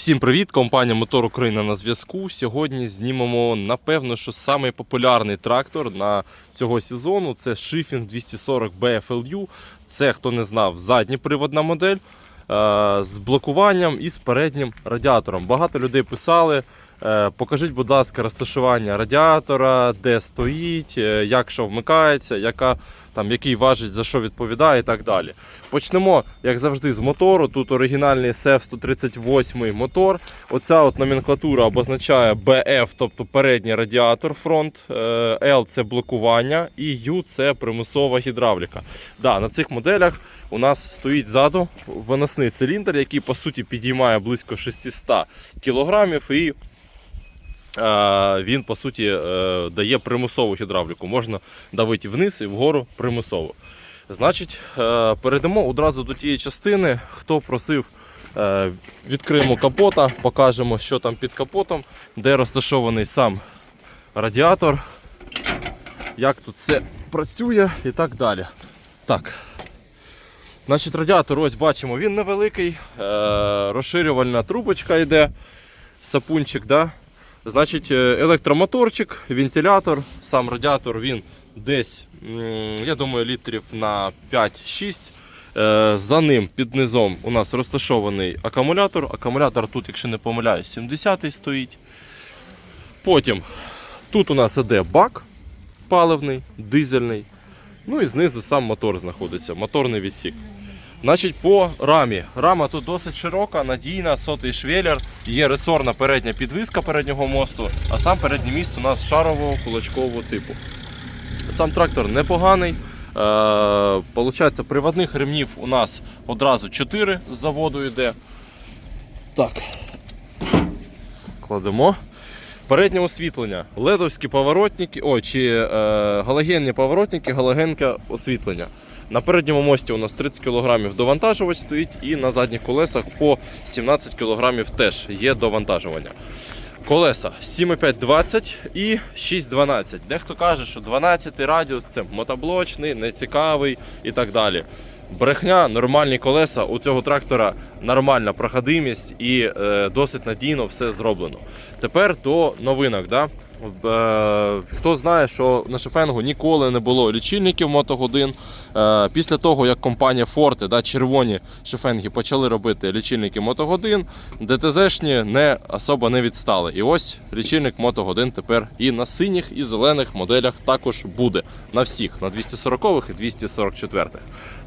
Всім привіт! Компанія Мотор Україна на зв'язку. Сьогодні знімемо, напевно, що самий популярний трактор на цього сезону це Шифінг 240 BFLU. Це, хто не знав, задньоприводна модель е, з блокуванням і з переднім радіатором. Багато людей писали. Е, Покажіть, будь ласка, розташування радіатора, де стоїть, е, як що вмикається, яка, там, який важить, за що відповідає і так далі. Почнемо, як завжди, з мотору. Тут оригінальний CF 138 мотор. Оця от номенклатура обозначає BF, тобто передній радіатор фронт, е, L це блокування і U це примусова гідравліка. Да, на цих моделях у нас стоїть ззаду виносний циліндр, який по суті підіймає близько 600 кг і е, він по суті е, дає примусову гідравліку. Можна давити вниз і вгору примусово. Значить, е, перейдемо одразу до тієї частини. Хто просив, е, відкриємо капота, покажемо, що там під капотом, де розташований сам радіатор, як тут все працює і так далі. Так. Значить, радіатор, ось бачимо, він невеликий, розширювальна трубочка йде, сапунчик, да? Значить, е, електромоторчик, вентилятор, сам радіатор він десь, я думаю, літрів на 5-6. Е, За ним під низом у нас розташований акумулятор. Акумулятор тут, якщо не помиляюсь, 70-й стоїть. Потім тут у нас іде бак паливний, дизельний. Ну і знизу сам мотор знаходиться, моторний відсік. Значить, по рамі. Рама тут досить широка, надійна, сотий швеллер, є ресорна передня підвиска переднього мосту, а сам передній міст у нас шарового кулачкового типу. Сам трактор непоганий. Е, Получається, приводних ремнів у нас одразу 4 з заводу йде. Так. Кладемо. Переднє освітлення. Ледовські поворотники, ой, чи е, галогенні поворотники, галогенке освітлення. На передньому мості у нас 30 кг довантажувач стоїть і на задніх колесах по 17 кг теж є довантажування. Колеса 7,5-20 і 6,12. Дехто каже, що 12 радіус це мотоблочний, нецікавий і так далі. Брехня, нормальні колеса. У цього трактора нормальна проходимість і е, досить надійно все зроблено. Тепер до новинок. Да? Е, хто знає, що на шефенгу ніколи не було лічильників мотогодин. Е, після того, як компанія Forte, да, червоні шефенги почали робити лічильники мотогодин, ДТЗшні не особо не відстали. І ось лічильник мотогодин тепер і на синіх, і зелених моделях також буде. На всіх, на 240-х і 244-х.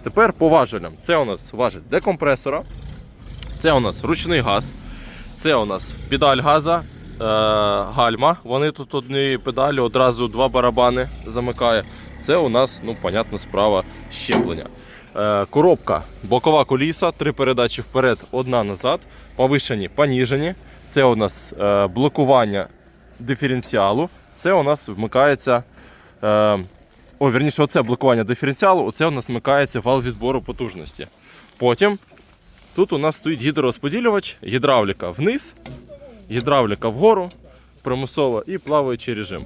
Тепер по важелям. Це у нас важель декомпресора, це у нас ручний газ, це у нас педаль газа, гальма. Вони тут одні педалі, одразу два барабани замикає. Це у нас, ну, понятна справа, щеплення. Е, коробка, бокова коліса, три передачі вперед, одна назад, повишені, поніжені. Це у нас е, блокування диференціалу. Це у нас вмикається. Е, о, вірніше, оце блокування диференціалу, оце у нас вмикається вал відбору потужності. Потім тут у нас стоїть гідророзподілювач, гідравліка вниз, гідравліка вгору, примусова і плаваючий режим.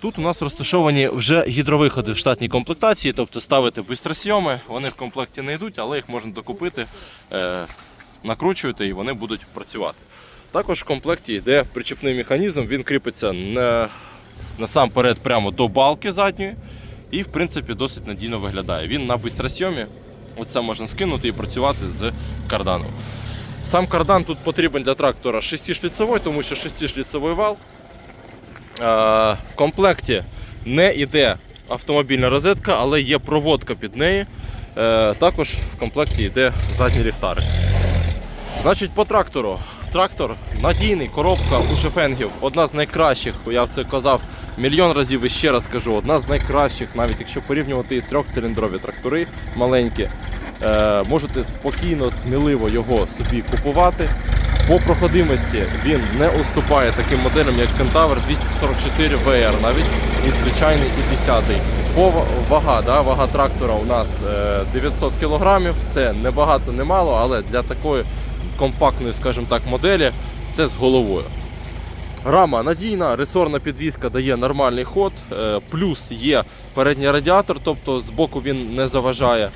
Тут у нас розташовані вже гідровиходи в штатній комплектації, тобто ставити бистросйоми, вони в комплекті не йдуть, але їх можна докупити, е, накручуєте і вони будуть працювати. Також в комплекті йде причепний механізм, він кріпиться на, насамперед прямо до балки задньої і в принципі досить надійно виглядає. Він на бистросйомі, оце можна скинути і працювати з карданом. Сам кардан тут потрібен для трактора 6-шліцевий, тому що 6-шліцевий вал. Е, В комплекті не йде автомобільна розетка, але є проводка під неї. Е, Також в комплекті йде задній ліхтарик. Значить, по трактору. Трактор надійний, коробка у шефенгів, одна з найкращих, я це казав мільйон разів і ще раз кажу, одна з найкращих, навіть якщо порівнювати трьохциліндрові трактори маленькі, можете спокійно, сміливо його собі купувати. По проходимості він не уступає таким моделям, як Кентавр 244 VR, навіть і звичайний і 10 По ва- вага, да, вага трактора у нас е, 900 кг. Це не багато, не мало, але для такої компактної, скажімо так, моделі це з головою. Рама надійна, ресорна підвізка дає нормальний ход, е, плюс є передній радіатор, тобто збоку він не заважає.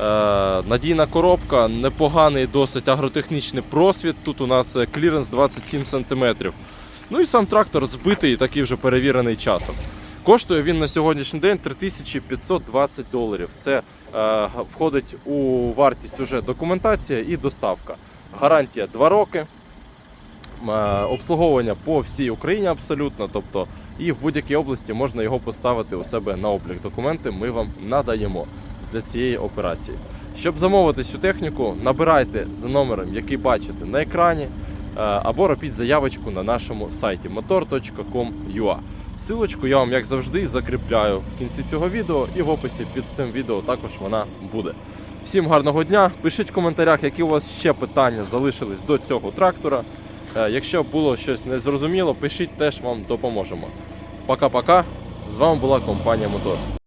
Е, надійна коробка, непоганий досить агротехнічний просвіт. Тут у нас е, кліренс 27 см. Ну і сам трактор збитий, такий вже перевірений часом. Коштує він на сьогоднішній день 3520 доларів. Це е, входить у вартість уже документація і доставка. Гарантія 2 роки. Е, обслуговування по всій Україні абсолютно. Тобто, і в будь-якій області можна його поставити у себе на облік. Документи ми вам надаємо для цієї операції. Щоб замовити цю техніку, набирайте за номером, який бачите на екрані, е, або робіть заявочку на нашому сайті motor.com.ua. Силочку я вам, як завжди, закріпляю в кінці цього відео і в описі під цим відео також вона буде. Всім гарного дня! Пишіть в коментарях, які у вас ще питання залишились до цього трактора. Е, Якщо було щось незрозуміло, пишіть теж вам допоможемо. Пока-пока. З вами була компанія Мотор.